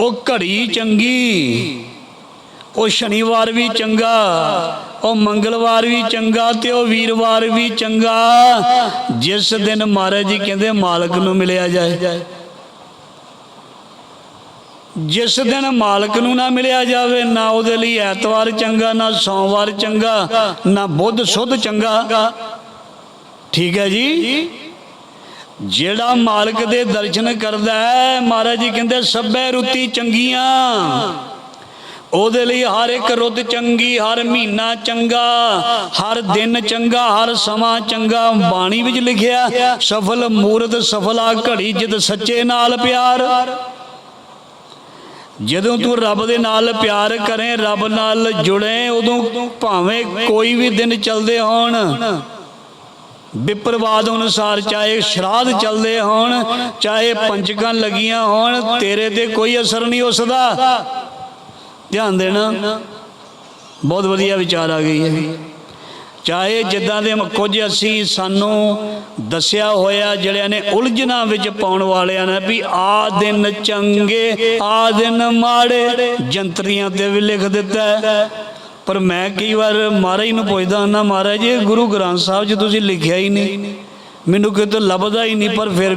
ਉਹ ਘੜੀ ਚੰਗੀ, ਉਹ ਸ਼ਨੀਵਾਰ ਵੀ ਚੰਗਾ, ਉਹ ਮੰਗਲਵਾਰ ਵੀ ਚੰਗਾ ਤੇ ਉਹ ਵੀਰਵਾਰ ਵੀ ਚੰਗਾ। ਜਿਸ ਦਿਨ ਮਹਾਰਾਜ ਜੀ ਕਹਿੰਦੇ, ਮਾਲਕ ਨੂੰ ਮਿਲਿਆ ਜਾਏ। ਜਿਸ ਦਿਨ ਮਾਲਕ ਨੂੰ ਨਾ ਮਿਲਿਆ ਜਾਵੇ, ਨਾ ਉਹਦੇ ਲਈ ਐਤਵਾਰ ਚੰਗਾ, ਨਾ ਸੋਮਵਾਰ ਚੰਗਾ, ਨਾ ਬੁੱਧ ਸੁੱਧ ਚੰਗਾ। ਠੀਕ ਹੈ ਜੀ? ਜਿਹੜਾ ਮਾਲਕ ਦੇ ਦਰਸ਼ਨ ਕਰਦਾ ਹੈ, ਮਹਾਰਾਜ ਜੀ ਕਹਿੰਦੇ, ਸਭੇ ਰੁੱਤੀ ਚੰਗੀਆਂ। ਉਹਦੇ ਲਈ ਹਰ ਇੱਕ ਰੁੱਤ ਚੰਗੀ, ਹਰ ਮਹੀਨਾ ਚੰਗਾ, ਹਰ ਦਿਨ ਚੰਗਾ, ਹਰ ਸਮਾਂ ਚੰਗਾ। ਬਾਣੀ ਵਿੱਚ ਲਿਖਿਆ, ਸਫਲ ਮੂਰਤ, ਸਫਲਾ ਘੜੀ, ਜਿਤ ਸੱਚੇ ਨਾਲ ਪਿਆਰ। ਜਦੋਂ ਤੂੰ ਰੱਬ ਦੇ ਨਾਲ ਪਿਆਰ ਕਰੇ, ਰੱਬ ਨਾਲ ਜੁੜੇ, ਉਦੋਂ ਭਾਵੇਂ ਕੋਈ ਵੀ ਦਿਨ ਚੱਲਦੇ ਹੋਣ। ਵਿਪਰਵਾਦ ਅਨੁਸਾਰ ਚਾਹੇ ਸ਼ਰਾਧ ਚੱਲਦੇ ਹੋਣ, ਚਾਹੇ ਪੰਚਕਾਂ ਲੱਗੀਆਂ ਹੋਣ, ਤੇਰੇ ਤੇ ਕੋਈ ਅਸਰ ਨਹੀਂ ਉਸਦਾ। ਧਿਆਨ ਦੇਣਾ, ਬਹੁਤ ਵਧੀਆ ਵਿਚਾਰ ਆ ਗਈ ਹੈ। ਚਾਹੇ ਜਿੱਦਾਂ ਦੇ ਕੁਝ ਅਸੀਂ ਸਾਨੂੰ ਦੱਸਿਆ ਹੋਇਆ ਜਿਹੜਿਆਂ ਨੇ ਉਲਝਣਾ ਵਿੱਚ ਪਾਉਣ ਵਾਲਿਆਂ ਨੇ ਵੀ ਆ ਦਿਨ ਚੰਗੇ, ਆ ਦਿਨ ਮਾੜੇ, ਜੰਤਰੀਆਂ ਤੇ ਵੀ ਲਿਖ ਦਿੱਤਾ ਪਰ ਮੈਂ ਕਈ ਵਾਰ ਮਹਾਰਾਜ ਨੂੰ ਪੁੱਛਦਾ ਹੁੰਦਾ, ਮਹਾਰਾਜ ਜੀ ਗੁਰੂ ਗ੍ਰੰਥ ਸਾਹਿਬ 'ਚ ਤੁਸੀਂ ਲਿਖਿਆ ਹੀ ਨਹੀਂ। ਮੈਨੂੰ ਕਿਤੇ ਲੱਭਦਾ ਹੀ ਨਹੀਂ, ਪਰ ਫਿਰ